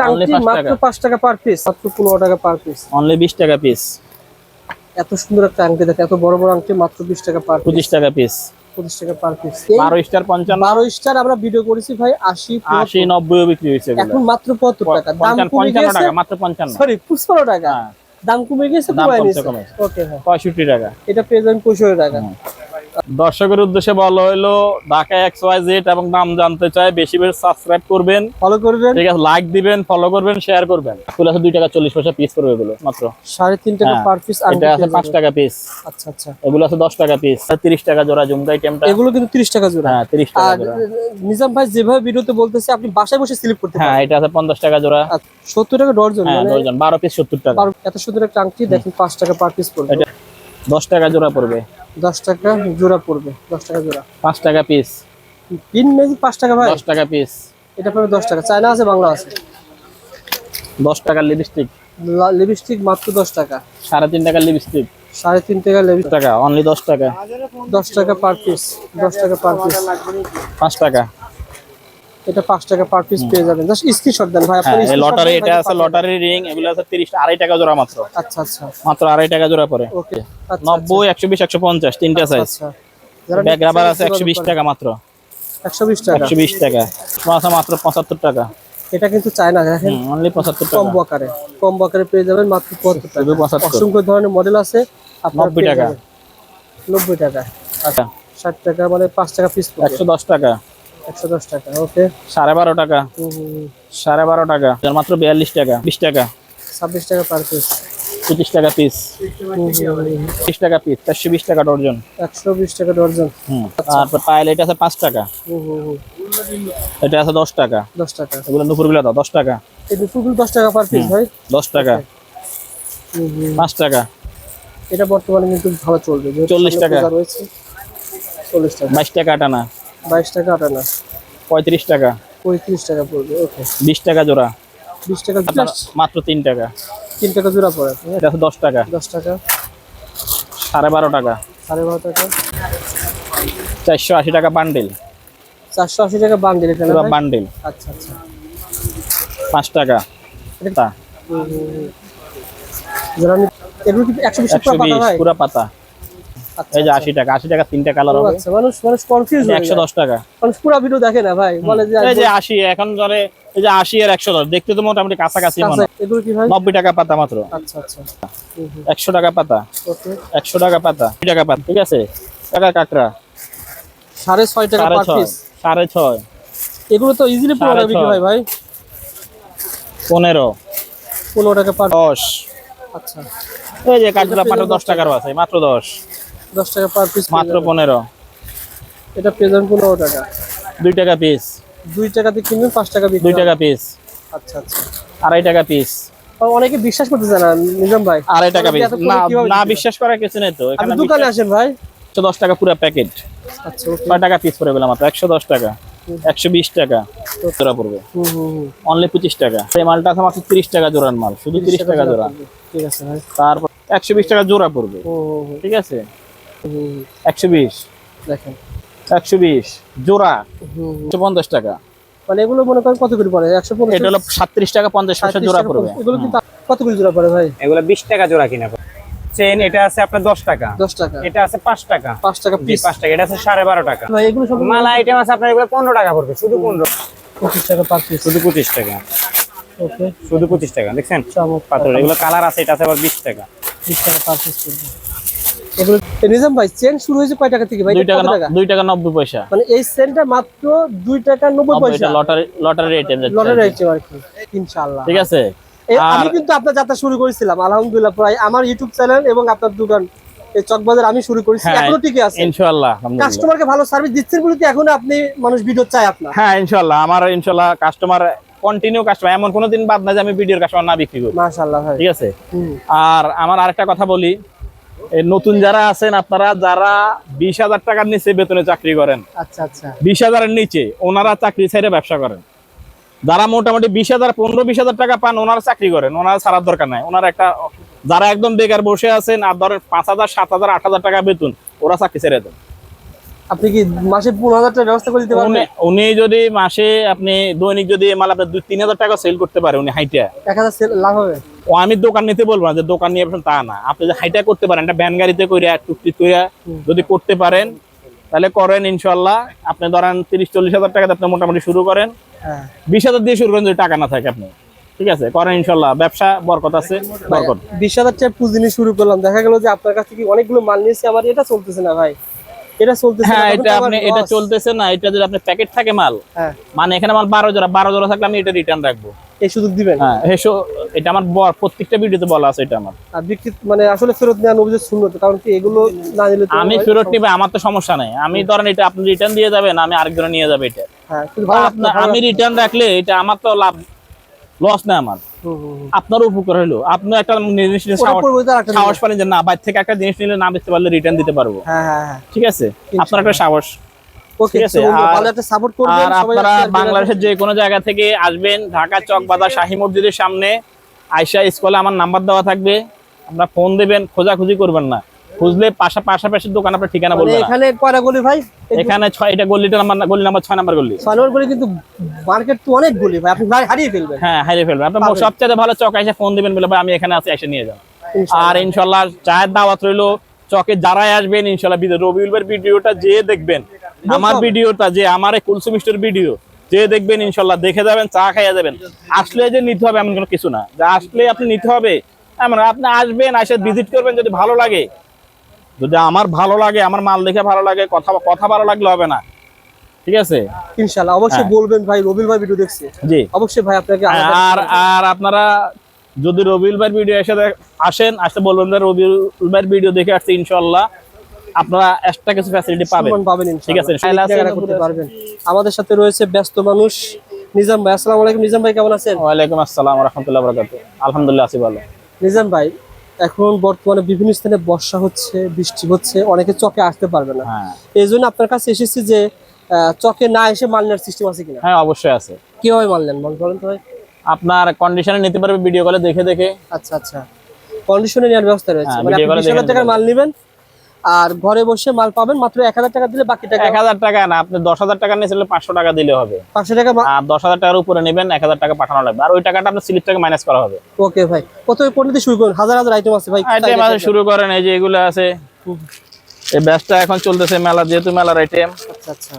পাঁচ মাত্র টাকা। টাকা পার পিস মাত্র পনেরো টাকা পার পিস অনলি বিশ টাকা পিস এত সুন্দর একটা আংটি দেখে এত বড় বড় আংটি মাত্র বিশ টাকা পার পঁচিশ টাকা পিস পঁচিশ টাকা পার পিস বারো স্টার পঞ্চান্ন। বারো স্টার আমরা ভিডিও করেছি ভাই আশি আশি নব্বই বিক্রি হয়েছে এখন মাত্র পঁচাত্তর টাকা। দাম কমে গেছে টাকা মাত্র পঞ্চান্ন। সরি পঁচপান্ন টাকা। দাম কমে গেছে কমেছে। ওকে হ্যাঁ পঁয়ষট্টি টাকা। এটা পেয়ে যাবেন পঁয়ষট্টি টাকা। দর্শকের উদ্দেশ্যে বলা হলো ঢাকা এক্স ওয়াই জেড এবং নাম জানতে চাই বেশি বেশি সাবস্ক্রাইব করবেন। ফলো করবেন। ঠিক আছে লাইক দিবেন ফলো করবেন শেয়ার করবেন। এগুলো আছে দুই টাকা চল্লিশ পয়সা পিস করবে এগুলো মাত্র। সাড়ে তিন টাকা হ্যাঁ, পার পিস এটা আছে পাঁচ টাকা পিস আচ্ছা আচ্ছা। এগুলো আছে দশ টাকা পিস তিরিশ টাকা জোড়া জুমকা আইটেমটা এগুলো কিন্তু তিরিশ টাকা জোড়া। হ্যাঁ তিরিশ টাকা জোড়া। নিজাম ভাই যেভাবে ভিডিওতে বলতেছে আপনি বাসায় বসে স্লিপ করতে হ্যাঁ এটা আছে পঞ্চাশ টাকা জোড়া। সত্তর টাকা ডর্জন হ্যাঁ মানে দশজন বারো পিস সত্তর টাকা। এত সুন্দর একটা আংটি দেখেন পাঁচ টাকা পার পিস পড়বে। এটা দশ টাকা জোড়া পড়বে। দশ টাকা জোড়া পড়বে দশ টাকা জোড়া। পাঁচ টাকা পিস পিন মেজি পাঁচ টাকা ভাই। দশ টাকা পিস এটা পড়বে দশ টাকা। চায়না আছে বাংলা আছে? দশ টাকার লিপস্টিক লিপস্টিক মাত্র দশ টাকা। সাড়ে তিন টাকার লিপস্টিক সাড়ে তিন টাকা লিপস্টিক টাকা অনলি দশ টাকা। দশ টাকা পার পিস দশ টাকা পার পিস পাঁচ টাকা। এটা পাঁচ টাকা পার পিস পেয়ে যাবেন। জাস্ট স্ক্রিনশট দেন ভাই হ্যাঁ আপনার এই লটারি এটা আছে লটারি রিং এগুলো আছে তিরিশ আড়াই টাকা জোড়া মাত্র। আচ্ছা আচ্ছা। মাত্র আড়াই টাকা জোড়া পরে। ওকে আচ্ছা নব্বই একশো বিশ একশো পঞ্চাশ তিনটা সাইজ আচ্ছা। ব্যাগ রাবার আছে একশো বিশ টাকা মাত্র। একশো বিশ টাকা। একশো বিশ টাকা। আছে মাত্র পঁচাত্তর টাকা। এটা কিন্তু চায়না দেখেন। অনলি পঁচাত্তর কম টাকা আকারে। কম আকারে পেয়ে যাবেন মাত্র পঁচাত্তর টাকা। শুধু পঁচাত্তর। অসংখ্য ধরনের মডেল আছে আপনারা 90 টাকা। যাবেন। নব্বই টাকা। আচ্ছা। ষাট টাকা মানে পাঁচ টাকা পিস পড়বে। একশো দশ টাকা। একশো দশ টাকা ওকে সাড়ে বারো টাকা। সাড়ে বারো টাকা। মাত্র বিয়াল্লিশ টাকা বিশ টাকা। ছাব্বিশ টাকা পার পিস পঁচিশ টাকা পিস বিশ টাকা পিস চারশো বিশ টাকা ডর্জন একশো বিশ টাকা ডর্জন হুম তারপর পায়েল এটা আছে পাঁচ টাকা। এটা আছে দশ টাকা। দশ টাকা। এগুলো নুপুরগুলো দাও দশ টাকা। এই ফুলগুলো দশ টাকা পার পিস ভাই? দশ টাকা। পাঁচ টাকা। এটা বর্তমানে কিন্তু ভালো চলবে। 40 টাকা। রয়েছে চল্লিশ টাকা। বাইশ টাকা আটানা। বাইশ টাকা আটানা। পঁয়ত্রিশ টাকা। পঁয়ত্রিশ টাকা পড়বে ওকে বিশ টাকা জোড়া। বিশ টাকা মাত্র তিন টাকা। তিন টাকা জোড়া পড়ে এটা দশ টাকা। দশ টাকা। সাড়ে বারো টাকা। সাড়ে বারো টাকা। চারশো আশি টাকা বান্ডেল চারশো আশি টাকা বান্ডিল ভাই? বান্ডিল আচ্ছা আচ্ছা। পাঁচ টাকা। এগুলো কি একশো বিশ পুরা পাতা। এই যে আশি টাকা আশি টাকা তিনটা কালার হবে। আচ্ছা মানুষ মানুষ কনফিউজ হয়ে একশো যায়। দশ টাকা। মানুষ পুরো ভিডিও দেখে না ভাই বলে যে এই যে আশি এখন ধরে এই যে আশি আর একশো দশ দেখতে তো মোটামুটি কাছাকাছি মনে এগুলো কি ভাই? নব্বই টাকা পাতা মাত্র। আচ্ছা আচ্ছা। হুম, হুম, একশো টাকা পাতা। ওকে। একশো টাকা পাতা দুই টাকা পাতা ঠিক আছে? টাকা কাঁকড়া। সাড়ে ছয় টাকা সাড়ে পার পিস সাড়ে ছয়। এগুলো তো ইজিলি পনেরো সাড়ে বিক্রি। হয় ভাই। পনেরো। পনেরো টাকা পার দশ। আচ্ছা। এই যে কাঠগুলা মাত্র দশ টাকার আছে মাত্র দশ। দশ টাকা পার পিস মাত্র পনেরো। এটা যাবেন পনেরো টাকা। দুই টাকা পিস দুই টাকাতে কিনবেন পাঁচ টাকা বিক্রি দুই। টাকা পিস আচ্ছা আচ্ছা। আড়াই টাকা পিস অনেকে বিশ্বাস করতে চায় না নিজাম ভাই। আড়াই টাকা পিস না না বিশ্বাস করার কিছু নেই তো আপনি এখানে দোকানে আসেন ভাই। একশো দশ টাকা পুরো প্যাকেট আচ্ছা ওকে ছয় টাকা পিস পড়বে মাত্র? একশো দশ টাকা। একশো বিশ টাকা। জোড়া পড়বে। হুম হুম অনলি পঁচিশ টাকা। এই মালটা আছে মাত্র তিরিশ টাকা জোড়ার মাল। শুধু তিরিশ টাকা জোড়া ঠিক আছে ভাই। তারপর একশো বিশ টাকা জোড়া পড়বে। হুম, ঠিক আছে? একশো বিশ। দেখেন। একশো বিশ। জোড়া। একশো পঞ্চাশ টাকা। মানে এগুলো মনে করেন কত করে পড়ে? একশো পঞ্চাশ? এটা হলো সাতত্রিশ টাকা পঞ্চাশ পয়সা জোড়া পড়বে। এগুলো কত করে জোড়া পড়ে ভাই? এগুলো বিশ টাকা জোড়া কিনা চেন এটা আছে আপনার দশ টাকা। দশ টাকা। এটা আছে পাঁচ টাকা। পাঁচ টাকা পিস পাঁচ টাকা। এটা আছে সাড়ে বারো টাকা। এগুলো সব মালা আইটেম আছে আপনার এগুলো পনেরো টাকা পড়বে শুধু পনেরো। পঁচিশ টাকা পার পিস শুধু পঁচিশ টাকা। ওকে। শুধু পঁচিশ টাকা দেখছেন? পাথর এগুলো কালার আছে এটা আছে আবার বিশ টাকা। বিশ টাকা পার পিস পড়বে। এগুলো নিজাম ভাই চেন শুরু হয়েছে কয় টাকা থেকে ভাই? পয়সা। মানে এই মাত্র দুই টাকা নব্বই পয়সা। Lottery lottery item lottery item আর কি। ইনশাআল্লাহ। ঠিক আছে? আমি কিন্তু আপনার যাত্রা শুরু করেছিলাম আলহামদুলিল্লাহ প্রায় আমার ইউটিউব চ্যানেল এবং আপনার দোকান এই চকবাজার আমি শুরু করেছি হ্যাঁ, এখনও টিকে আছে। ইনশাল্লাহ কাস্টমারকে ভালো সার্ভিস দিচ্ছেন বলে এখনও আপনি মানুষ ভিডিও আপনার? হ্যাঁ ইনশাল্লাহ আমার কাস্টমার কন্টিনিউ কাস্টমার এমন কোনো দিন বাদ না যে আমি ভিডিওর কাস্টমার না বিক্রি করি মাশাআল্লাহ ভাই। ঠিক আছে? আর আমার আরেকটা কথা বলি নতুন যারা আছেন আপনারা যারা বিশ হাজার টাকার নিচে বেতনে চাকরি করেন আচ্ছা আচ্ছা। বিশ হাজারের নিচে ওনারা চাকরি ছেড়ে ব্যবসা করেন। যারা মোটামুটি বিশ হাজার পনেরো বিশ হাজার টাকা পান ওনারা চাকরি করেন ওনারা ছাড়ার দরকার নাই। ওনারা একটা যারা একদম বেকার বসে আছেন আর ধরেন পাঁচ হাজার সাত হাজার আট হাজার টাকা বেতন ওরা চাকরি ছেড়ে দেন। আপনি কি মাসে পনেরো হাজার টাকা ব্যবস্থা করে দিতে পারবেন? উনি- যদি মাসে আপনি দৈনিক যদি মাল আপনার দুই তিন হাজার টাকা সেল করতে পারে উনি হাইটা। এক হাজার লাভ হবে? ও আমি দোকান নিতে বলব না যে দোকান নিয়ে তা না। আপনি যে হাইটা করতে পারেন একটা ভ্যান গাড়িতে করে টুকটি যদি করতে পারেন তাহলে করেন ইনশাল্লাহ আপনি ধরেন তিরিশ চল্লিশ হাজার টাকাতে আপনি মোটামুটি শুরু করেন। হ্যাঁ। বিশ হাজার দিয়ে শুরু করেন যদি টাকা না থাকে আপনি। ঠিক আছে? করেন ইনশাল্লাহ ব্যবসা বরকত আছে বরকত। বিশ হাজার টাকা পুঁজি নিয়ে শুরু করলাম। দেখা গেল যে আপনার কাছ থেকে অনেকগুলো মাল নিয়েছি আমার এটা চলতেছে না ভাই। এটা চলতেছে হ্যাঁ এটা আপনি এটা চলতেছে না এটা যদি আপনি প্যাকেট থাকে মাল হ্যাঁ। মানে এখানে মাল বারো জোড়া বারো জোড়া থাকলে আমি এটা রিটার্ন রাখব। এই সুযোগ দিবেন? হ্যাঁ হেসো এটা আমার বর প্রত্যেকটা ভিডিওতে বলা আছে এটা আমার। আর বিক্রি মানে আসলে ফেরত নেওয়ার অভিযোগ শূন্য কারণ কি এগুলো না আমি ফেরত নিবে আমার তো সমস্যা নাই। আমি ধরেন এটা আপনি রিটার্ন দিয়ে যাবেন আমি আরেকজনে নিয়ে যাবে এটা। হ্যাঁ আমি রিটার্ন রাখলে এটা আমার তো লাভ লস না আমার। আপনার উপকার হলো। আপনি একটা জিনিস সাহস- পারেন যে না বাইরে থেকে একটা জিনিস নিলে না বেচতে পারলে রিটার্ন দিতে পারব। হ্যাঁ হ্যাঁ হ্যাঁ। ঠিক আছে? আপনার একটা সাহস। বাংলাদেশের যে কোনো জায়গা থেকে আসবেন ঢাকা চক বাজার শাহী মসজিদের সামনে আয়সা স্কুলে আমার নাম্বার দেওয়া থাকবে। আপনারা ফোন দেবেন খোঁজাখুঁজি করবেন না। খুঁজলে পাশা পাশাপাশি দোকান আপনার ঠিকানা মানে বলবেন এখানে কয়টা গলি ভাই? এখানে ছয় এটা গল্লিটা নাম্বার গলি নাম্বার ছয় নাম্বার গল্লি সানোয়ার গলি কিন্তু মার্কেট তো অনেক গলি ভাই আপনি ভাই হারিয়ে ফেলবেন। হ্যাঁ হারিয়ে ফেলবেন। পাবেন। সবচেয়ে ভালো চক এসে ফোন দিবেন বলে ভাই আমি এখানে আছি এসে নিয়ে ইনশাআল্লাহ। আর ইনশাল্লাহ চায়ের দাওয়াত রইল। চকে যারাই আসবেন ইনশাল্লাহ বিদে রবিউলের ভিডিওটা যে দেখবেন আমার ভিডিওটা যে আমার এই কুলসুম স্টোর ভিডিও যে দেখবেন ইনশাল্লাহ দেখে যাবেন চা খাইয়া যাবেন। আসলে যে নিতে হবে এমন কোনো কিছু না। যে আসলে আপনি নিতে হবে এমন আপনি আসবেন এসে ভিজিট করবেন যদি ভালো লাগে যদি আমার ভালো লাগে আমার মাল দেখে ভালো লাগে কথা কথা ভালো লাগলে হবে না। ঠিক আছে? ইনশাআল্লাহ অবশ্যই হ্যাঁ। বলবেন ভাই রবিল ভাই ভিডিও দেখছি। জি। অবশ্যই ভাই আপনাকে আর আর আপনারা যদি রবিউল ভাইয়ের ভিডিও এসে আসেন আসতে বলবেন যে রবিউল ভাইয়ের ভিডিও দেখে আসছে ইনশাল্লাহ আপনারা এক্সট্রা কিছু ফ্যাসিলিটি পাবেন। পাবেন ঠিক আছে, ইনশাআল্লাহ। করতে পারবেন। আমাদের সাথে রয়েছে ব্যস্ত মানুষ নিজাম ভাই। আসসালামু আলাইকুম নিজাম ভাই কেমন আছেন? ওয়ালাইকুম আসসালাম রহমতুল্লাহ বরকাত আলহামদুলিল্লাহ আছি ভালো। নিজাম ভাই এখন বর্তমানে বিভিন্ন স্থানে বর্ষা হচ্ছে বৃষ্টি হচ্ছে অনেকে চকে আসতে পারবে না। হ্যাঁ। এই জন্য আপনার কাছে এসেছি যে চকে না এসে মাল নেওয়ার সিস্টেম আছে কিনা? হ্যাঁ অবশ্যই আছে। কীভাবে মাল নেন মাল বলেন তো ভাই। আপনার কন্ডিশনে নিতে পারবে ভিডিও কলে দেখে দেখে। আচ্ছা আচ্ছা। কন্ডিশনে নেওয়ার ব্যবস্থা রয়েছে। হ্যাঁ, মানে আপনি টাকার মাল নেবেন আর ঘরে বসে মাল পাবেন মাত্র এক হাজার টাকা দিলে বাকি টাকা এক হাজার টাকা না আপনি দশ হাজার টাকা নিয়েছিলেন পাঁচশো টাকা দিলে হবে। পাঁচশো টাকা আর দশ হাজার টাকার উপরে নেবেন এক হাজার টাকা পাঠানো লাগবে। আর ওই টাকাটা আপনার স্লিপ থেকে মাইনাস করা হবে। ওকে ভাই কত কোনটা দিয়ে শুরু করুন। হাজার হাজার আইটেম আছে ভাই। আইটেম আছে শুরু করেন এই যে এগুলো আছে। এই ব্যাচটা এখন চলতেছে মেলা যেহেতু মেলার আইটেম আচ্ছা আচ্ছা।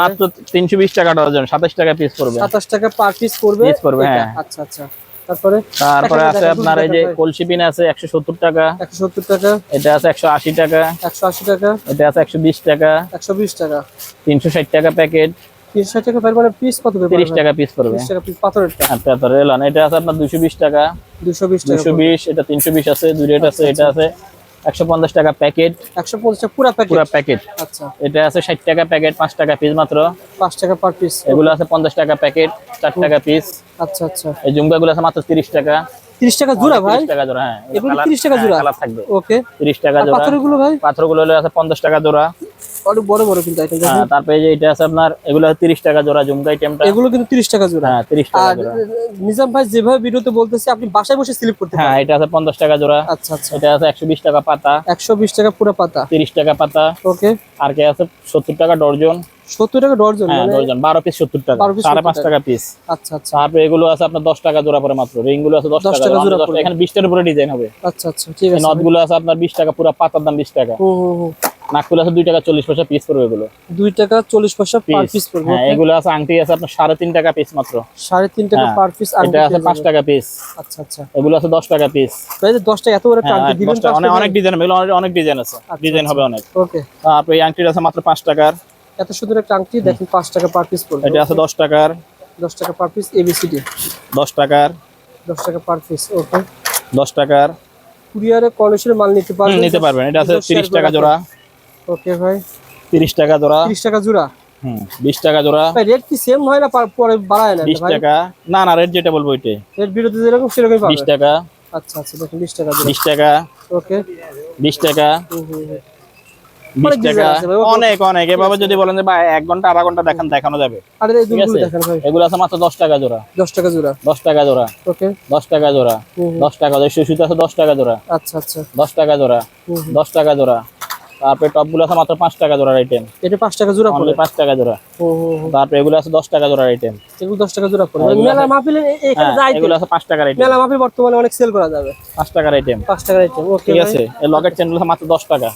মাত্র তিনশো বিশ টাকা ডজন সাতাশ টাকা পিস করবে সাতাশ টাকা পার পিস করবে পড়বে, এটা। হ্যাঁ। আচ্ছা আচ্ছা। তারপরে? তারপরে আছে আপনার এই যে কলসি পিন আছে একশো সত্তর টাকা। এটা আছে টাকা। টাকা। এটা আছে একশো বিশ টাকা। একশো বিশ টাকা। তিনশো ষাট টাকা প্যাকেট। টাকা পার পিস কত টাকা পিস পড়বে। টাকা পিস পাথরের আর তারপরে এটা আছে আপনার দুশো বিশ টাকা। দুশো বিশ টাকা দুশো বিশ এটা তিনশো বিশ আছে দুই রেট আছে এটা আছে। একশো পঞ্চাশ টাকা প্যাকেট। একশো পঞ্চাশ টাকা পুরো প্যাকেট? পুরো প্যাকেট। আচ্ছা। এটা আছে ষাট টাকা প্যাকেট পাঁচ টাকা পিস মাত্র। পাঁচ টাকা পার পিস এগুলো আছে পঞ্চাশ টাকা প্যাকেট চার টাকা পিস আচ্ছা আচ্ছা। এই জুমকাগুলো আছে মাত্র তিরিশ টাকা। তিরিশ টাকা জোড়া ভাই? 30 টাকা জোড়া হ্যাঁ। এগুলো 30 টাকা জোড়া? কালার থাকবে। ওকে। তিরিশ টাকা আর জোড়া। পাথরগুলো ভাই? পাথরগুলো হলো আছে পঞ্চাশ টাকা জোড়া। অনেক বড় বড় কিন্তু আইটেম হ্যাঁ তারপরে যে এটা আছে আপনার এগুলো তিরিশ টাকা জোড়া জুমকা আইটেমটা এগুলো কিন্তু তিরিশ টাকা জোড়া। হ্যাঁ তিরিশ টাকা আর জোড়া। নিজাম ভাই যেভাবে ভিডিওতে বলতেছে আপনি বাসায় বসে স্লিপ করতে হ্যাঁ এটা আছে পঞ্চাশ টাকা জোড়া। আচ্ছা আচ্ছা। এটা আছে একশো বিশ টাকা পাতা। একশো বিশ টাকা পুরো পাতা। তিরিশ টাকা পাতা। ওকে আর কে আছে সত্তর টাকা ডর্জন। সত্তর টাকা ডর্জন হ্যাঁ মানে ডর্জন। বারো পিস সত্তর টাকা। 12 piece সাড়ে 70 পাঁচ টাকা। পিস আচ্ছা আচ্ছা। তারপরে এগুলো আছে আপনার দশ টাকা জোড়া পরে মাত্র। রিংগুলো আছে দশ 10 টাকা জোড়া। উপরে ডিজাইন হবে। আচ্ছা আচ্ছা। ঠিক আছে। নথগুলো আছে আপনার বিশ টাকা পুরো পাতার দাম বিশ টাকা। নাকফুল আছে দুই টাকা চল্লিশ পয়সা পিস পড়বে এগুলো। দুই টাকা চল্লিশ পয়সা পার পিস পড়বে হ্যাঁ এগুলো আছে আংটি আছে আপনার সাড়ে তিন টাকা পিস মাত্র। সাড়ে তিন টাকা হ্যাঁ, পার পিস এটা আছে পাঁচ টাকা পিস আচ্ছা আচ্ছা। এগুলো আছে দশ টাকা পিস যে দশ টাকা এত বড় একটা হ্যাঁ আংটি দিবেন অনেক অনেক ডিজাইন এগুলো অনেক- অনেক ডিজাইন আছে। ডিজাইন হবে অনেক। ওকে তারপরে এই আংটিটা আছে মাত্র পাঁচ টাকার। এত সুন্দর একটা আংটি দেখেন পাঁচ টাকা পার পিস পড়বে এটা আছে দশ টাকার। দশ টাকা পার পিস এবিসিডি দশ টাকার। দশ টাকা পার পিস ওকে দশ টাকার। কুরিয়ারে কলেজের মাল নিতে পারবেন নিতে পারবেন। এটা আছে তিরিশ টাকা জোড়া। ওকে ভাই তিরিশ টাকা জোড়া তিরিশ টাকা জোড়া হুম বিশ টাকা জোড়া ভাই রেট কি সেম হয় না পরে বাড়ায় না বিশ ভাই টাকা না না রেট যেটা বলব ওইটাই রেট বিরতি যেরকম সেরকমই পাবে টাকা আচ্ছা আচ্ছা দেখেন বিশ টাকা জোড়া বিশ টাকা ওকে বিশ টাকা। বিশ অনেক টাকা। অনেক অনেক এভাবে যদি বলেন যে ভাই এক ঘণ্টা আধা ঘণ্টা দেখান দেখানো যাবে আছে এগুলো আছে মাত্র দশ টাকা জোড়া দশ টাকা জোড়া দশ টাকা জোড়া দশ টাকা জোড়া। দশ টাকা আছে দশ টাকা জোড়া আচ্ছা আচ্ছা দশ টাকা জোড়া। দশ টাকা জোড়া তারপরে টপগুলো আছে মাত্র পাঁচ টাকা জোড়ার আইটেম এটা পাঁচ টাকা জোড়া পড়ে? অনলি পাঁচ টাকা জোড়া। তারপরে এগুলো আছে দশ টাকা জোড়ার আইটেম এগুলো দশ টাকা জোড়া পড়ে হ্যাঁ, মেলা মাহফিলে এখানে হ্যাঁ যাইতে এগুলো আছে পাঁচ টাকার আইটেম মেলা মাহফিল বর্তমানে অনেক সেল করা যাবে। পাঁচ টাকার আইটেম পাঁচ টাকার আইটেম ওকে ঠিক আছে এই লকেট চেনগুলো মাত্র দশ টাকা।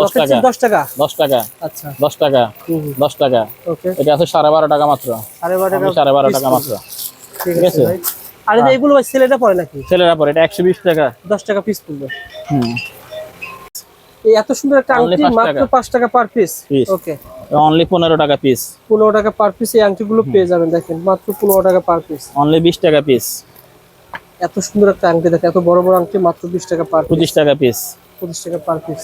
দশ টাকা। দশ টাকা? দশ টাকা। আচ্ছা। দশ টাকা। দশ টাকা। ওকে এটা আছে সাড়ে বারো টাকা মাত্র। সাড়ে বারো টাকা সাড়ে বারো টাকা মাত্র। ঠিক আছে আর এই এগুলো সেলেটা পড়ে নাকি? ছেলেরা পরে এটা একশো বিশ টাকা। দশ টাকা পিস পড়বে। হুম। এই এত সুন্দর একটা আংটি মাত্র টাকা। পাঁচ টাকা পার পিস ওকে অনলি পনেরো টাকা পিস পনেরো টাকা পার পিস এই আংটিগুলো পেয়ে যাবেন দেখেন মাত্র পনেরো টাকা পার পিস অনলি বিশ টাকা পিস এত সুন্দর একটা আংটি দেখেন এত বড় বড় আংটি মাত্র বিশ টাকা পার পিস পঁচিশ টাকা পিস পঁচিশ টাকা পার পিস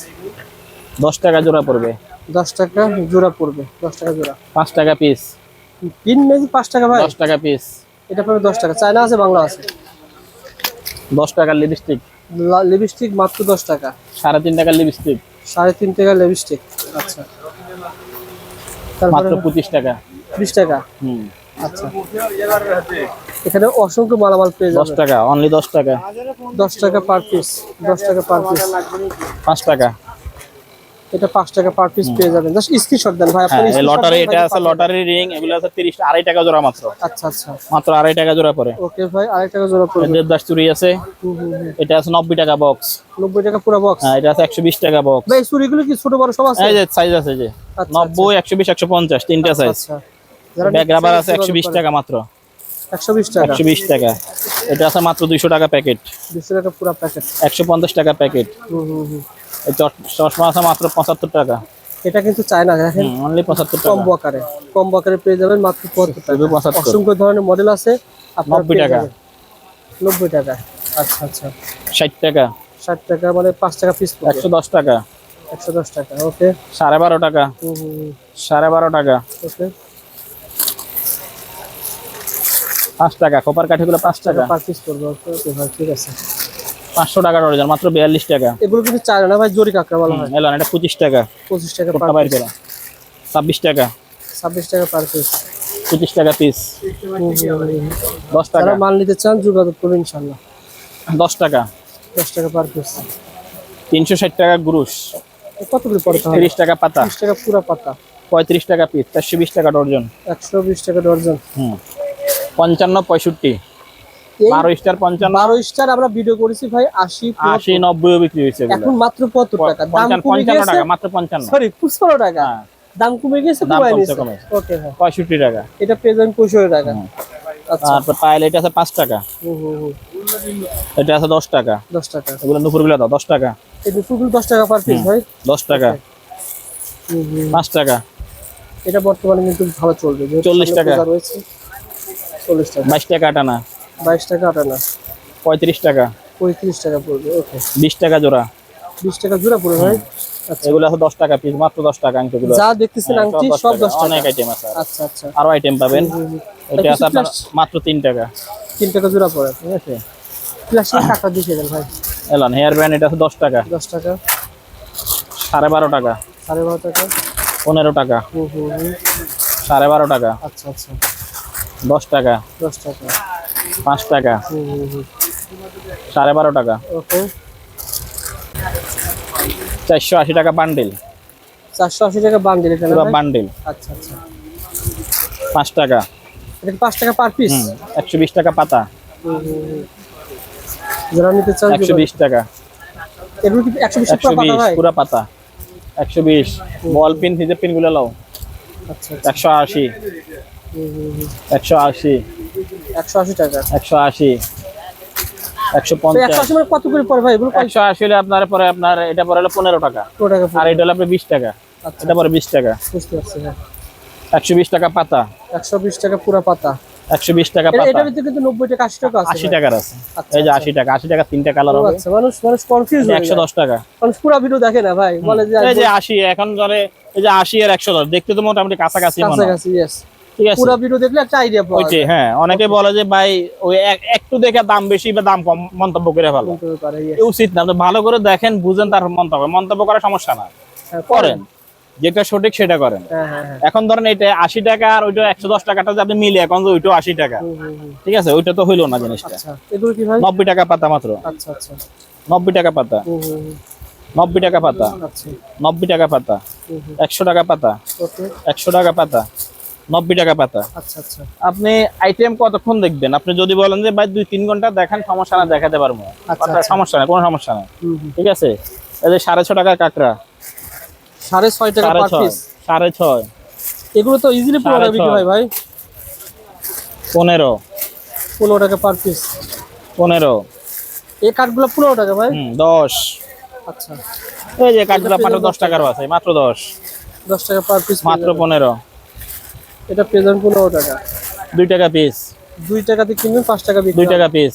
দশ টাকা জোড়া পড়বে। দশ টাকা জোড়া পড়বে দশ টাকা জোড়া। পাঁচ টাকা পিস তিন মেজি পাঁচ টাকা ভাই। দশ টাকা পিস এটা পড়বে দশ টাকা। চায়না আছে বাংলা আছে। দশ টাকার লিপস্টিক লিপস্টিক মাত্র দশ টাকা। সাড়ে তিন টাকার লিপস্টিক সাড়ে তিন টাকা লিপস্টিক আচ্ছা। মাত্র পঁচিশ টাকা। বিশ টাকা? হুম। আচ্ছা। এখানে অসংখ্য মালামাল পেয়ে দশ টাকা অনলি দশ টাকা। দশ টাকা পার পিস দশ টাকা পার পিস পাঁচ টাকা। এটা পাঁচ টাকা পার পিস পেয়ে যাবেন। জাস্ট স্ক্রিনশট দেন ভাই হ্যাঁ লটারি এটা আছে লটারি রিং এগুলো আছে তিরিশ আড়াই টাকা জোড়া মাত্র। আচ্ছা আচ্ছা। মাত্র আড়াই টাকা জোড়া পরে ওকে ভাই আড়াই টাকা জোড়া পড়বে। দেবদাস চুরি আছে। এটা আছে নব্বই টাকা বক্স নব্বই টাকা পুরো বক্স হ্যাঁ এটা আছে একশো বিশ টাকা বক্স ভাই চুরিগুলো কি ছোট বড় সব আছে? এই যে সাইজ আছে যে। আচ্ছা, নব্বই একশো বিশ একশো পঞ্চাশ তিনটা সাইজ আচ্ছা। যারা ব্যাগ রাবার আছে একশো বিশ টাকা মাত্র। একশো বিশ টাকা। একশো বিশ টাকা। এটা আছে মাত্র দুইশো টাকা প্যাকেট। দুশো টাকা পুরো প্যাকেট। একশো পঞ্চাশ টাকা প্যাকেট। এই চশমা আছে মাত্র পঁচাত্তর টাকা। এটা কিন্তু চায়না দেখেন? অনলি পঁচাত্তর কম আকারে। কম আকারে পেয়ে যাবেন মাত্র পঁচাত্তর টাকা। পঁচাত্তর। অসংখ্য ধরনের মডেল আছে। 90 টাকা। নব্বই টাকা। আচ্ছা আচ্ছা। ষাট টাকা। ষাট টাকা মানে পাঁচ টাকা পিস একশো দশ টাকা। একশো দশ টাকা ওকে সাড়ে বারো টাকা। সাড়ে বারো টাকা। ওকে পাঁচ টাকা কপার কাঠিগুলো পাঁচ টাকা। পার পিস করব ঠিক আছে। পাঁচশো টাকা ডজন মাত্র বিয়াল্লিশ টাকা। এগুলো কিন্তু চায়না না ভাই জরি কাঁকড়া বলা হয়। এলান এটা পঁচিশ টাকা। পঁচিশ টাকা পার বাইর করা। ছাব্বিশ টাকা। ছাব্বিশ টাকা পার পিস পঁচিশ টাকা পিস দশ টাকা। মাল নিতে চান যোগাযোগ করবেন ইনশাল্লাহ। দশ টাকা। দশ টাকা পার পিস তিনশো ষাট টাকা গ্রুস কত করে পড়ে তিরিশ টাকা পাতা। তিরিশ টাকা পুরো পাতা। পঁয়ত্রিশ টাকা পিস চারশো বিশ টাকা ডর্জন একশো বিশ টাকা ডর্জন হুম। পঞ্চান্ন পঁয়ষট্টি। বারো স্টার পঞ্চান্ন। বারো স্টার আমরা ভিডিও করেছি ভাই আশি আশি নব্বই বিক্রি হয়েছে এখন মাত্র পঁচাত্তর টাকা। পঞ্চান্ন টাকা মাত্র সরি পঁচপান্ন টাকা। হ্যাঁ। দাম কমে গেছে। ওকে ভাই। পঁয়ষট্টি টাকা। এটা পঁয়ষট্টি টাকা। আচ্ছা। তারপর পায়েল এটা আছে পাঁচ টাকা। এটা আছে দশ টাকা। দশ টাকা। এগুলো নুপুরগুলো দাও দশ টাকা। এই দশ টাকা পার পিস ভাই? দশ টাকা। পাঁচ টাকা। এটা বর্তমানে কিন্তু ভালো চলবে। যেহেতু 40 সামনে টাকা। রয়েছে। চল্লিশ টাকা। বাইশ টাকা আটানা বাইশ টাকা আটানা পঁয়ত্রিশ টাকা। পঁয়ত্রিশ টাকা পড়বে ওকে। বিশ টাকা জোড়া। বিশ টাকা জোড়া পড়বে ভাই? আচ্ছা। এগুলো আছে দশ টাকা পিস মাত্র দশ টাকা যা দেখতেছেন হ্যাঁ, আংটি সব দশ টাকা। অনেক আইটেম আছে আচ্ছা আচ্ছা। আরও আইটেম পাবেন। এটা আছে আপনার মাত্র তিন টাকা। তিন টাকা জোড়া পড়ে। ঠিক আছে। প্লাস্টিক টাকা দিয়ে দেন ভাই। এলান হেয়ার ব্যান্ড এটা আছে দশ টাকা। দশ টাকা। সাড়ে বারো টাকা। সাড়ে বারো টাকা। পনেরো টাকা। সাড়ে বারো টাকা। আচ্ছা আচ্ছা। দশ টাকা। দশ টাকা। পাঁচ টাকা। সাড়ে বারো টাকা। ওকে। চারশো আশি টাকা বান্ডিল। চারশো আশি টাকা বান্ডিল পুরো বান্ডিল। আচ্ছা আচ্ছা। পাঁচ টাকা। এটা পাঁচ টাকা পার পিস? একশো বিশ টাকা পাতা। যারা নিতে চান একশো বিশ টাকা। এগুলো কি একশো বিশ ভাই? পাতা। একশো বিশ। বল পিনগুলো লাও আচ্ছা আচ্ছা। একশো আশি। একশো আশি। একশো আশি টাকা। একশো আশি। একশো পঞ্চাশ। কত করে পড়ে ভাই? একশো আশি হলে আপনার পরে আপনার এটা পরে হলো পনেরো টাকা। টাকা আর এটা হলো আপনার বিশ টাকা। এটা পরে বিশ টাকা। বুঝতে পারছি একশো বিশ টাকা পাতা। একশো বিশ টাকা পুরা পাতা। একশো বিশ টাকা পাতা। এটার ভিতরে কিন্তু নব্বই টাকা আশি টাকা আশি টাকার আছে। আচ্ছা, এই যে আচ্ছা। আশি টাকা আশি টাকা তিনটা কালার ও হবে। মানুষ মানুষ কনফিউজ একশো দশ টাকা। মানুষ পুরো ভিডিও দেখে না ভাই। বলে যে এই যে আশি এখন ধরে এই যে আশি আর একশো দশ। দেখতে তো মোটামুটি কাছাকাছি কাছাকাছি ইয়েস ঠিক আছে। পুরো ভিডিও দেখলে একটা আইডিয়া পাওয়া ওইটাই হ্যাঁ অনেকে বলে যে ভাই ওই একটু দেখে দাম বেশি বা দাম কম মন্তব্য করে ফেলো। উচিত না। ভালো করে দেখেন বুঝেন তার মন্তব্য। মন্তব্য করার সমস্যা না হ্যাঁ, করেন। যেটা সঠিক সেটা করেন। হ্যাঁ হ্যাঁ এখন ধরেন এটা আশি টাকা আর ওইটা একশো দশ টাকাটা আপনি মিলে এখন যে ওইটাও আশি টাকা। ঠিক আছে? ওইটা তো হইল না জিনিসটা। আচ্ছা নব্বই টাকা পাতা মাত্র। আচ্ছা আচ্ছা। নব্বই টাকা পাতা। নব্বই টাকা পাতা। নব্বই টাকা পাতা। একশো টাকা পাতা। একশো টাকা পাতা। নব্বই টাকা পাতা। আচ্ছা আচ্ছা। আপনি আইটেম কতক্ষণ দেখবেন? আপনি যদি বলেন যে ভাই দুই তিন ঘণ্টা দেখান সমস্যা না দেখাতে পারব। আচ্ছা, আচ্ছা। সমস্যা নেই কোনো সমস্যা হুম। ঠিক আছে? এই যে সাড়ে ছ টাকা কাঁকড়া। সাড়ে ছয় টাকা সাড়ে ছয় এগুলো তো ইজিলি পনেরো বিক্রি হয় ভাই পনেরো। পনেরো টাকা পার পিস। পনেরো। এই কাঠগুলো পনেরো টাকা ভাই? দশ। আচ্ছা। এই যে কাঠগুলা মাত্র দশ টাকার আছে মাত্র দশ। দশ টাকা পার পিস মাত্র পনেরো। এটা পেয়ে যাবেন পনেরো টাকা। দুই টাকা পিস দুই টাকাতে কিনবেন পাঁচ টাকা বিক্রি দুই টাকা পিস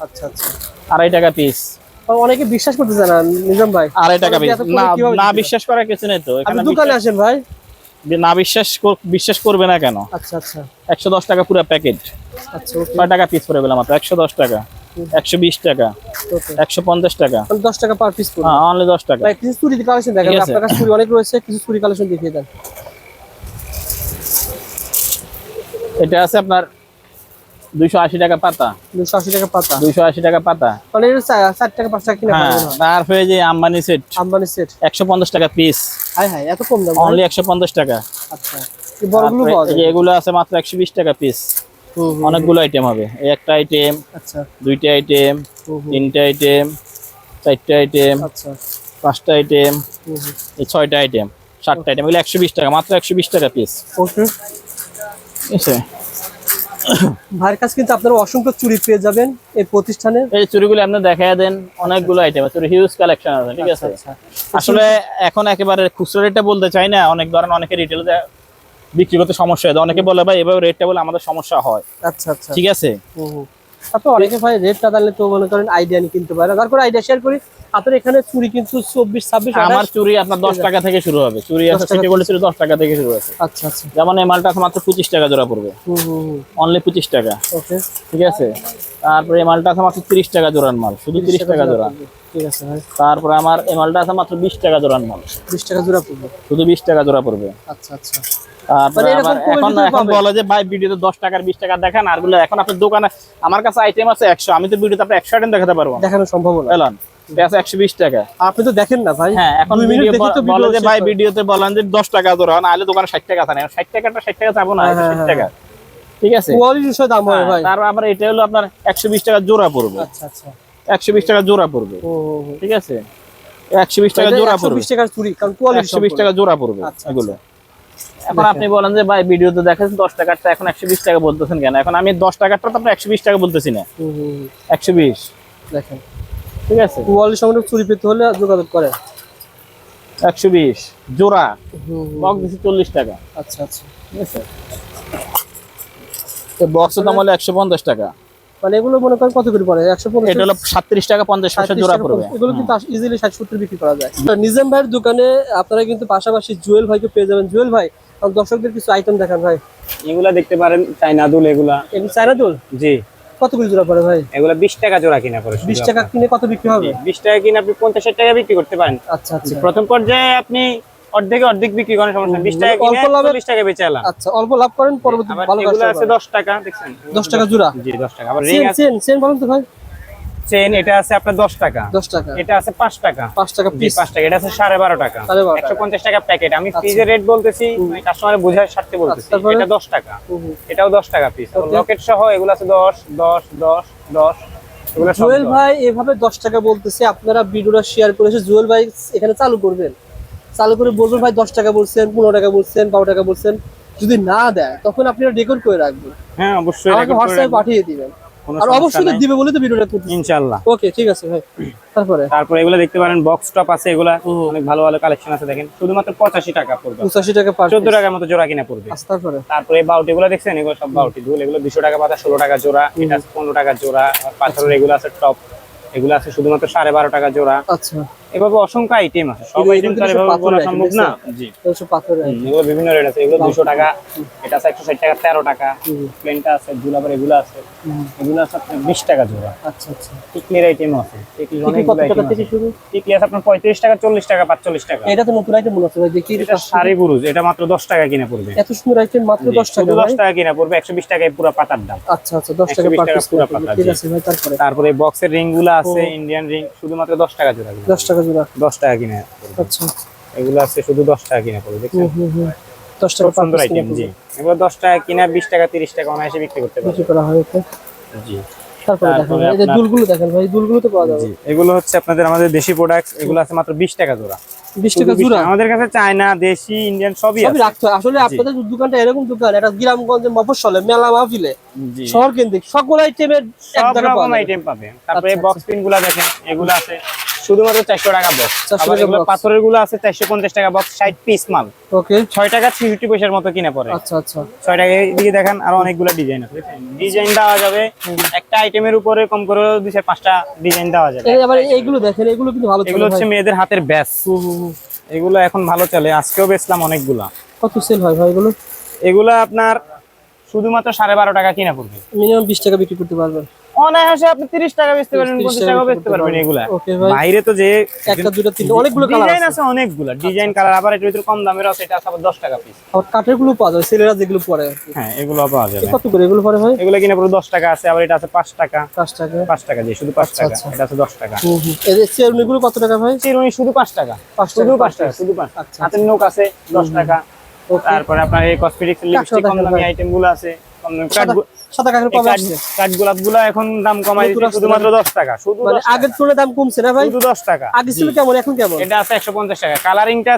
আচ্ছা আচ্ছা। আড়াই টাকা পিস অনেকে বিশ্বাস করতে চায় না নিজাম ভাই। আড়াই টাকা পিস না না বিশ্বাস করার কিছু নেই তো? এখানে দোকানে আসেন ভাই। না বিশ্বাস কর- বিশ্বাস করবে না কেন? আচ্ছা আচ্ছা। একশো দশ টাকা পুরো প্যাকেট আচ্ছা কয় টাকা পিস পড়ে গেলাম মাত্র একশো দশ টাকা। একশো বিশ টাকা। একশো পঞ্চাশ টাকা। তাহলে দশ টাকা পার পিস অনলি দশ টাকা। ভাই কিছু চুরি কালেকশন দেখেন। আপনার কাছে চুরি অনেক রয়েছে কিছু চুরি কালেকশন দেখিয়ে দেন। এটা আছে আপনার দুইশো আশি টাকা পাতা। আশি টাকা পাতা। দুইশো আশি টাকা পাতা। মানে টাকা পাঁচ টাকা কিনা হ্যাঁ। তারপরে যে আম্বানি সেট। আম্বানি সেট। একশো পঞ্চাশ টাকা পিস হাই হাই এত কম দাম। অনলি একশো পঞ্চাশ টাকা। আচ্ছা বড়গুলো এগুলো আছে মাত্র একশো বিশ টাকা পিস অনেকগুলো আইটেম হবে। একটা আইটেম আচ্ছা। দুইটা আইটেম তিনটা আইটেম চারটা আইটেম আচ্ছা। পাঁচটা আইটেম ছয়টা আইটেম সাতটা আইটেম এগুলো একশো বিশ টাকা মাত্র একশো বিশ টাকা পিস ওকে আছে ভাইয়ের কাছে কিন্তু আপনারা অসংখ্য চুরি পেয়ে যাবেন এই প্রতিষ্ঠানে। এই চুরিগুলো আপনি দেখাই দেন অনেকগুলো আইটেম আছে হিউজ কালেকশন আছে ঠিক আছে? আচ্ছা আসলে এখন একেবারে খুচরো রেটটা বলতে চাই না অনেক ধরেন অনেকে রিটেল বিক্রি করতে সমস্যা হয়। অনেকে বলে ভাই এভাবে রেটটা বলে আমাদের সমস্যা হয়। আচ্ছা আচ্ছা। ঠিক আছে? অনেকে ভাই তো মনে করেন আইডিয়া নিয়ে কিনতে পারে তারপর আইডিয়া শেয়ার করি আপনার এখানে চুরি কিন্তু চব্বিশ ছাব্বিশ আমার চুরি আপনার দশ টাকা থেকে শুরু হবে। চুরি আছে 10 টাকা সিটি গোল্ড চুরি দশ টাকা থেকে শুরু আছে। আচ্ছা আচ্ছা। যেমন এই মালটা মাত্র পঁচিশ টাকা জোড়া পড়বে। অনলি পঁচিশ টাকা। ওকে ঠিক আছে? তারপরে এই মালটা আছে মাত্র তিরিশ টাকা জোড়ার মাল শুধু তিরিশ টাকা জোড়া ঠিক আছে ভাই। তারপরে আমার এই মালটা আছে মাত্র বিশ টাকা মাল। বিশ টাকা জোড়া পড়বে? শুধু বিশ টাকা জোড়া পড়বে। আচ্ছা আচ্ছা। তারপরে মানে এখন ভিতরে এখন বলে যে ভাই ভিডিওতে দশ টাকার বিশ টাকা দেখান আরগুলো এখন আপনার দোকানে আমার কাছে আইটেম আছে একশো আমি তো ভিডিওতে আপনার একশো আইটেম দেখাতে পারব দেখানো সম্ভব না একশো বিশ টাকা। আপনি তো দেখেন না ভাই। হ্যাঁ এখন বলে যে ভাই। ভিডিওতে বলেন যে দশ টাকা জোড়া দোকানে ষাট টাকা থাকে ষাট টাকাটা ষাট টাকা চাবো না হ্যাঁ, ষাট হ্যাঁ, টাকা। ঠিক আছে? কোয়ালিটির দাম হ্যাঁ, ভাই। তারপর আবার এটা হলো আপনার একশো বিশ টাকা জোড়া পড়বে। আচ্ছা আচ্ছা। একশো বিশ টাকা জোড়া পড়বে। ঠিক আছে? একশো বিশ টাকা জোড়া 120 পড়বে। চুরি কারণ একশো বিশ টাকা জোড়া পড়বে আচ্ছা, এগুলো। এখন আপনি বলেন যে ভাই ভিডিওতে দেখাচ্ছেন দশ টাকারটা এখন একশো বিশ টাকা বলতেছেন কেন? এখন আমি দশ টাকারটা তো আপনার একশো বিশ টাকা বলতেছি না। একশো বিশ। দেখেন। ঠিক আছে? কোয়ালিটি সম্বন্ধে চুরি পেতে হলে যোগাযোগ করে একশো বিশ। জোড়া। বক্স দিচ্ছি চল্লিশ টাকা। আচ্ছা আচ্ছা। ঠিক আছে? বক্সের দাম হলো একশো পঞ্চাশ টাকা। মানে এগুলো মনে করেন কত করে পড়ে? একশো এটা হলো সাতত্রিশ টাকা পঞ্চাশ পয়সা জোড়া পড়বে। এগুলো কিন্তু ইজিলি ষাট সত্তর বিক্রি করা যায়। তো নিজাম ভাইয়ের দোকানে আপনারা কিন্তু পাশাপাশি জুয়েল ভাইকে পেয়ে যাবেন। জুয়েল ভাই দর্শকদের কিছু আইটেম দেখান ভাই। এগুলা দেখতে পারেন চাইনা দুল এগুলা। চায়না দোল? জি। কত করে জোড়া পড়ে ভাই? এগুলা বিশ টাকা জোড়া কিনা পড়ে বিশ টাকা কিনে কত বিক্রি হবে? বিশ টাকা কিনে আপনি পঞ্চাশ ষাট টাকা বিক্রি করতে পারেন। আচ্ছা আচ্ছা। প্রথম পর্যায়ে আপনি অর্ধেকে অর্ধেক বিক্রি করেন সমস্যা নেই। বিশ টাকা কিনে টাকা বেচে এলাম। আচ্ছা অল্প লাভ করেন পরবর্তী ভালো এগুলো আছে কাজ দশ টাকা দেখছেন? দশ টাকা জোড়া? জি দশ টাকা। আবার রিং আছে। চেন চেন বলুন তো ভাই। চেন এটা আছে আপনার দশ টাকা। দশ টাকা। এটা আছে পাঁচ টাকা। পাঁচ টাকা পিস পাঁচ টাকা। এটা আছে সাড়ে বারো টাকা। সাড়ে বারো একশো টাকা পঞ্চাশ টাকা প্যাকেট আমি ফ্রিজের রেট বলতেছি কাস্টমারে বোঝার স্বার্থে বলতেছি। এটা দশ টাকা। হুম, হুম। এটাও দশ টাকা পিস. লকেট সহ এগুলো আছে দশ দশ দশ দশ। এগুলো জুয়েল ভাই এভাবে দশ টাকা বলতেছে। আপনারা ভিডিওটা শেয়ার করেছে জুয়েল ভাই এখানে চালু করবেন। চালু করে বলবেন ভাই দশ টাকা বলছেন পনেরো টাকা বলছেন বারো টাকা বলছেন। যদি না দেয় তখন আপনি রেকর্ড করে রাখবেন। হ্যাঁ অবশ্যই আমাকে হোয়াটসঅ্যাপে পাঠিয়ে দিবেন। আর অবশ্যই দিবে বলে তো ভিডিওটা করতেছি। ইনশাআল্লাহ। ওকে ঠিক আছে ভাই। তারপরে? তারপরে এগুলো দেখতে পারেন বক্স টপ আছে এগুলা। অনেক ভালো ভালো কালেকশন আছে দেখেন। শুধুমাত্র পঁচাশি টাকা পড়বে। পঁচাশি টাকা পার চোদ্দ টাকার মতো জোড়া কিনা পড়বে। আচ্ছা তারপরে? তারপরে এই বাউটি গুলো দেখছেন এগুলো সব বাউটি। দুল এগুলো দুশো টাকা পাতা ষোলো টাকা জোড়া। এটা টাকা জোড়া। আর পাথরের এগুলো আছে টপ এগুলো আছে শুধুমাত্র সাড়ে বারো টাকা জোড়া। আচ্ছা। এভাবে অসংখ্য আইটেম আছে। সব আইটেম তো আর কিন্তু সব এভাবে বলা সম্ভব না? জি। এসব পাথরের হুম, এগুলো বিভিন্ন রেট আছে। এগুলো দুশো টাকা এটা আছে একশো ষাট টাকা তেরো টাকা। প্লেনটা আছে দুলাবার এগুলো আছে। এগুলো আছে আপনার বিশ টাকা জোড়া। আচ্ছা আচ্ছা। টিকলির আইটেমও আছে। টিকলি অনেক কত টাকা থেকে শুরু? টিকলি আছে আপনার পঁয়ত্রিশ টাকা চল্লিশ টাকা পাঁচচল্লিশ টাকা। এটা তো নতুন আইটেম মনে হচ্ছে ভাই দেখি এটা শাড়ি বুরুজ এটা মাত্র দশ টাকা কিনে পড়বে। এত সুন্দর আইটেম মাত্র দশ টাকা শুধু দশ ভাই টাকা কিনে পড়বে একশো বিশ টাকায় পুরো পাতার দাম। আচ্ছা আচ্ছা দশ টাকা 120 পার পাতা, ঠিক আছে ভাই তারপরে? তারপরে বক্সের রিংগুলো আছে ইন্ডিয়ান রিং শুধুমাত্র দশ টাকা জোড়া দশ টাকা জোড়া দশ টাকা কিনে আচ্ছা। এগুলো আছে শুধু দশ টাকা কিনে পড়বে দেখছেন? দশ টাকা সুন্দর আইটেম জি। এগুলো দশ টাকা কিনা বিশ টাকা তিরিশ টাকা অনায়াসে বিক্রি করতে পারবে। বিক্রি করা হয় জি। তারপরে দেখেন এই যে দুলগুলো দেখেন ভাই দুলগুলো তো পাওয়া যাবে। এগুলো হচ্ছে আপনাদের আমাদের দেশি প্রোডাক্ট এগুলো আছে মাত্র বিশ টাকা জোড়া। বিশ শুধু টাকা জোড়া? আমাদের কাছে চায়না দেশি ইন্ডিয়ান সবই সবই রাখতে আসলে আপনাদের দোকানটা এরকম দোকান এটা গ্রামগঞ্জে মফস্বলে মেলা মাহফিলে। জি। শহর কেন্দ্রিক সকল আইটেমের এক। আইটেম পাবে তারপরে বক্স পিনগুলা দেখেন এগুলো আছে। শুধুমাত্র চারশো টাকা বক্স 400 আবার এগুলো পাথরেরগুলো আছে চারশো পঞ্চাশ টাকা বক্স ষাট পিস মাল। ওকে ছয় টাকা থ্রি ফিফটি পয়সার মতো কিনে পড়ে। আচ্ছা আচ্ছা। ছয় টাকা দিকে দেখেন আরও অনেকগুলো ডিজাইন আছে। ডিজাইন দেওয়া যাবে। একটা আইটেমের উপরে কম করে দুই চার পাঁচটা ডিজাইন দেওয়া যাবে। আবার এইগুলো দেখেন এগুলো কিন্তু ভালো এগুলো হচ্ছে মেয়েদের হাতের ব্যাস। এগুলো এখন ভালো চলে। আজকেও বেচলাম অনেকগুলা। কত সেল হয় ভাই এগুলো? এগুলো আপনার শুধুমাত্র সাড়ে বারো টাকা কিনা পড়বে। মিনিমাম বিশ টাকা বিক্রি করতে পারবেন। অনায়াসে আপনি তিরিশ টাকা বেচতে পারবেন 30 পঞ্চাশ টাকা টাকা বেচতে পারবেন। এগুলা। বাইরে তো যে একটা দুটো তিনটা অনেকগুলো কালার ডিজাইন আছে অনেকগুলা ডিজাইন কালার আবার এটার ভিতরে কম দামের আছে এটা আছে আবার দশ টাকা পিস আবার কাঠেরগুলো পাওয়া যায় ছেলেরা যেগুলো পরে। হ্যাঁ এগুলো পাওয়া যাবে। কত করে? এগুলো পরে ভাই? এগুলো কিনে পুরো দশ টাকা আছে আবার এটা আছে পাঁচ টাকা। পাঁচ টাকা। পাঁচ টাকা দিয়ে শুধু পাঁচ টাকা আচ্ছা। এটা আছে দশ টাকা। হুম হুম। এদের চেয়ারগুলো কত টাকা ভাই? চিরুনি শুধু পাঁচ টাকা। পাঁচ শুধু টাকা, টাকা শুধু পাঁচ আচ্ছা, হাতের নোক আছে দশ টাকা। ওকে তারপরে আপনার এই কসমেটিক্স লিপস্টিক কম দামি আইটেমগুলো আছে। সাদা কাঠের এই কমে কাঠগোলাপগুলো এখন দাম কমাই দিচ্ছে শুধুমাত্র দশ টাকা। শুধু 10 টাকা। আগের তুলনায় দাম কমছে না ভাই? শুধু দশ টাকা। আগে ছিল কেমন এখন কেমন? এটা আছে টাকা। কালারিংটা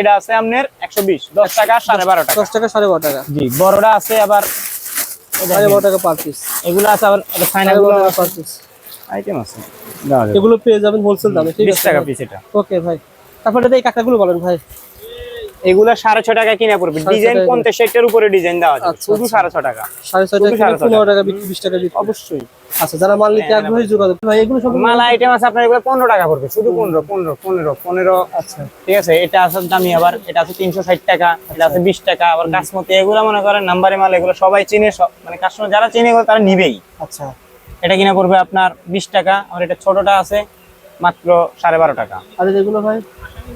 এটা টাকা টাকা। টাকা টাকা। জি বড়টা আবার টাকা পার পিস এগুলো আছে আবার এটা পার পিস আইটেম আছে। এগুলো পেয়ে যাবেন হোলসেল দামে টাকা পিস এটা। ওকে ভাই। তারপরে এই কাকাগুলো বলেন ভাই। এগুলো সাড়ে ছ টাকা কিনা পড়বে। ডিজাইন। পঞ্চাশ উপরে ডিজাইন দেওয়া যাবে আচ্ছা, শুধু আচ্ছা। সাড়ে ছ টাকা। সাড়ে ছয় টাকা পনেরো টাকা। টাকা বিশ টাকা অবশ্যই। আচ্ছা যারা মাল নিতে আগ্রহী যোগাযোগ ভাই এগুলো সব মালা আইটেম আছে আপনার এগুলো পনেরো টাকা পড়বে। শুধু পনেরো। পনেরো পনেরো পনেরো আচ্ছা। ঠিক আছে এটা আছে দামি আবার এটা আছে তিনশো ষাট টাকা এটা আছে বিশ টাকা আবার এগুলো মনে করেন নাম্বারে মাল এগুলো সবাই চিনে সব মানে কাস্টমার যারা চিনে এগুলো তারা নিবেই। আচ্ছা। এটা কিনা পড়বে আপনার বিশ টাকা আর এটা ছোটটা আছে মাত্র সাড়ে বারো টাকা। আর এগুলো ভাই?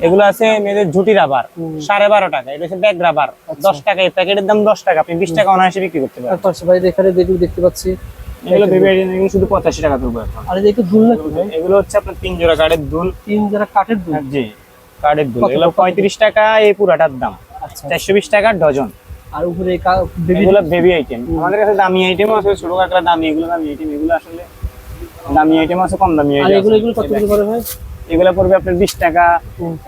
এগুলো আছে মেয়েদের ঝুটি রাবার সাড়ে বারো টাকা। এটা হচ্ছে ব্যাগ রাবার দশ টাকা এই প্যাকেটের দাম দশ টাকা। আপনি বিশ টাকা অনায়াসে বিক্রি করতে পারেন ভাই এখানে যেগুলো দেখতে পাচ্ছি। এগুলো বেবি শুধু পঁচাশি টাকা এখন। আর দুল ভাই। এগুলো হচ্ছে আপনার তিন জোড়া কাঠের দুল। তিন যারা কাঠের দুল? জি কাঠের দুল। এগুলো পঁয়ত্রিশ টাকা এই পুরাটার দাম। আচ্ছা। চারশো বিশ টাকা ডজন। আর উপরে এগুলো বেবি আইটেম আমাদের কাছে দামি আইটেম আছে ছোট কাকড়া দামি এগুলো দামি আইটেম এগুলো আসলে দামি আইটেম আছে কম দামি আইটেম এগুলো এগুলো কত করে ভাই? এগুলো পড়বে আপনার বিশ টাকা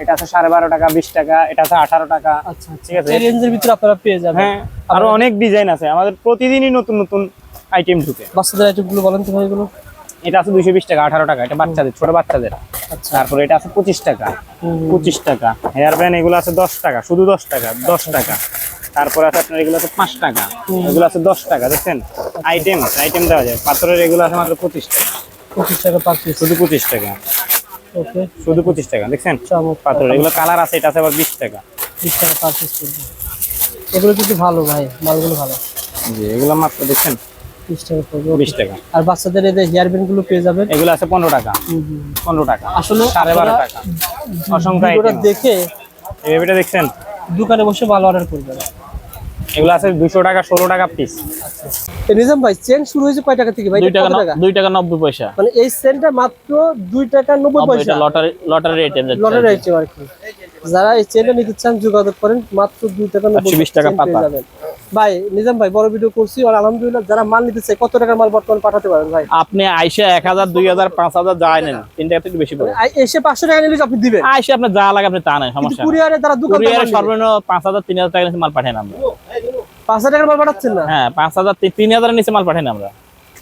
এটা আছে সাড়ে বারো টাকা বিশ টাকা এটা আছে আঠারো টাকা। আচ্ছা আচ্ছা। ঠিক আছে? রেঞ্জের ভিতরে আপনারা পেয়ে যাবেন। হ্যাঁ আরও অনেক ডিজাইন আছে। আমাদের প্রতিদিনই নতুন নতুন আইটেম ঢুকে। বাচ্চাদের আইটেমগুলো বলেন তো ভাই এগুলো এটা আছে দুইশো বিশ টাকা আঠারো টাকা। এটা বাচ্চাদের ছোট বাচ্চাদের। আচ্ছা। তারপরে এটা আছে পঁচিশ টাকা। পঁচিশ টাকা। হেয়ার ব্যান্ড এগুলো আছে দশ টাকা শুধু দশ টাকা দশ টাকা। তারপরে আছে আপনার এগুলো আছে পাঁচ টাকা এগুলো আছে দশ টাকা দেখছেন? আইটেম আছে আইটেম দেওয়া যায়। পাথরের এগুলো আছে মাত্র পঁচিশ টাকা। পঁচিশ টাকা পিস শুধু পঁচিশ টাকা। ওকে শুধু পঁচিশ টাকা দেখছেন? পাথরের এগুলো কালার আছে এটা আছে আবার বিশ টাকা। বিশ টাকা পার পিস পড়বে এগুলো কিন্তু ভালো ভাই মালগুলো ভালো। জি এগুলো মাত্র দেখছেন? বিশ টাকা পড়বে বিশ টাকা। আর বাচ্চাদের এই যে হেয়ার ব্যান্ডগুলো পেয়ে যাবেন? এগুলো আছে পনেরো টাকা। হুম, হুম। পনেরো টাকা। আসলে সাড়ে বারো আপনারা টাকা। অসংখ্য আইটেম দেখে এই দেখছেন? দোকানে বসে মাল অর্ডার করবেন। এগুলো আছে 200 টাকা ষোলো টাকা পিস নিজাম ভাই চেন শুরু হয়েছে কয় টাকা থেকে ভাই? দুই টাকা 2 টাকা? দুই টাকা নব্বই পয়সা। মানে এই চেনটা মাত্র দুই টাকা নব্বই পয়সা? Lottery lottery item lottery item আর কি। যারা এই চেনটা নিতে চান যোগাযোগ করেন মাত্র দুই টাকা 120 টাকা। যাবেন। ভাই নিজাম ভাই বড় ভিডিও করছি আর আলহামদুলিল্লাহ যারা মাল নিতে চায় কত টাকার মাল বর্তমানে পাঠাতে পারেন ভাই? আপনি আইসে এক হাজার দুই হাজার পাঁচ হাজার যায় নেন তিন টাকা থেকে বেশি পড়ে। এসে পাঁচশো টাকা নিলে আপনি দিবেন। আইসে আপনার যা লাগে আপনি তা নেন সমস্যা কুরিয়ারে তারা দোকান কুরিয়ারে সর্বনিম্ন পাঁচ হাজার তিন হাজার টাকা নিচে মাল পাঠাই না আমরা। পাঁচ হাজার টাকার মাল পাঠাচ্ছেন না? হ্যাঁ পাঁচ হাজার তিন হাজারের নিচে মাল পাঠাই না আমরা।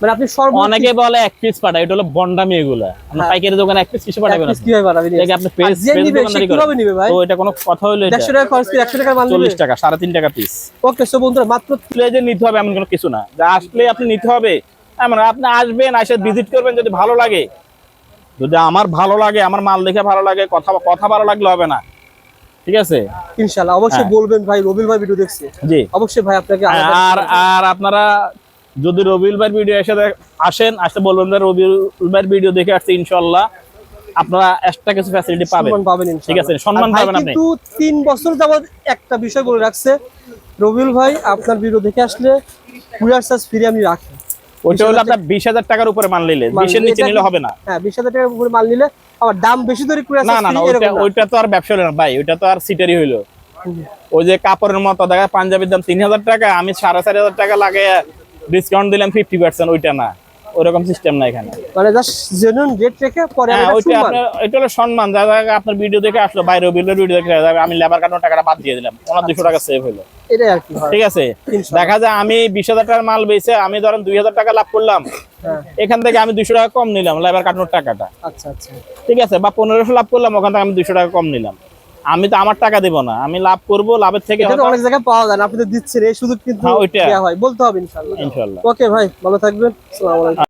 মানে আপনি সর্বোচ্চ অনেকে বলে এক পিস পাঠায় এটা হলো বন্ডামি এগুলা। আমরা হ্যাঁ। পাইকারি দোকানে এক পিস কিছু পাঠাবেন কীভাবে এটাকে আপনি পেজ পেজ দোকানদারি কীভাবে নিবে ভাই? তো এটা কোনো কথা হইল এটা। দেড়শো টাকা খরচ করে একশো টাকার মাল নিবে? চল্লিশ টাকা সাড়ে তিন টাকা পিস ওকে সো বন্ধুরা মাত্র নিতে হবে এমন কোনো কিছু না। যে আসলে আপনি নিতে হবে এমন আপনি আসবেন এসে ভিজিট করবেন যদি ভালো লাগে। যদি আমার ভালো লাগে আমার মাল দেখে ভালো লাগে কথা কথা ভালো লাগলে হবে না। ঠিক আছে? ইনশাল্লাহ অবশ্যই হ্যাঁ। বলবেন ভাই রবিল ভাই ভিডিও দেখছে। জি। অবশ্যই ভাই আপনাকে আর আর আপনারা যদি রবিউল ভাইয়ের ভিডিও এসে আসেন আসতে বলবেন রবিউল ভাইয়ের ভিডিও দেখে আসছে ইনশাল্লাহ আপনারা এক্সট্রা কিছু ফ্যাসিলিটি পাবেন। পাবেন ঠিক আছে, সম্মান পাবেন আপনি। কিন্তু তিন বছর যাবত একটা বিষয় বলে রাখছে রবিউল ভাই আপনার ভিডিও দেখে আসলে কুরিয়ার চার্জ ফ্রি আমি রাখি। ওইটা হলো আপনার বিশ হাজার টাকার উপরে মাল নিলে মাল বিশের নিলে নিচে নিলে হবে না। হ্যাঁ বিশ হাজার টাকার উপরে মাল নিলে আবার দাম বেশি ধরে করে না না না ওইটা ওইটা তো আর ব্যবসা হলো না ভাই ওইটা তো আর সিটারই হইল। ওই যে কাপড়ের মতো দেখা পাঞ্জাবির দাম তিন হাজার টাকা আমি সাড়ে চারি হাজার টাকা লাগে ডিসকাউন্ট দিলাম ফিফটি পার্সেন্ট ওইটা না। ওরকম সিস্টেম না এখানে। মানে জাস্ট জেনুইন রেট রেখে পরে হ্যাঁ ওইটা। আপনার এটা হলো সম্মান। যা যা আপনার ভিডিও দেখে আসলো বাইরে ভিডিও ভিডিও দেখে আমি লেবার কাটানোর টাকাটা বাদ দিয়ে দিলাম। ওনার দুশো টাকা সেভ হলো। এটাই আর কি ঠিক আছে? দেখা যায় আমি বিশ হাজার টাকার মাল বেচে আমি ধরেন দুই হাজার টাকা লাভ করলাম। হ্যাঁ। এখান থেকে আমি দুশো টাকা কম নিলাম লেবার কাটানোর টাকাটা। আচ্ছা আচ্ছা। ঠিক আছে? বা পনেরোশো লাভ করলাম ওখান থেকে আমি দুশো টাকা কম নিলাম। আমি তো আমার টাকা দেব না। আমি লাভ করব লাভের থেকে এটা অনেক জায়গায় পাওয়া যায় না আপনি তো দিচ্ছেন এই সুযোগ কিন্তু হ্যাঁ। দেওয়া হয়। বলতে হবে ইনশাআল্লাহ। ওকে ভাই ভালো থাকবেন। আসসালামু আলাইকুম।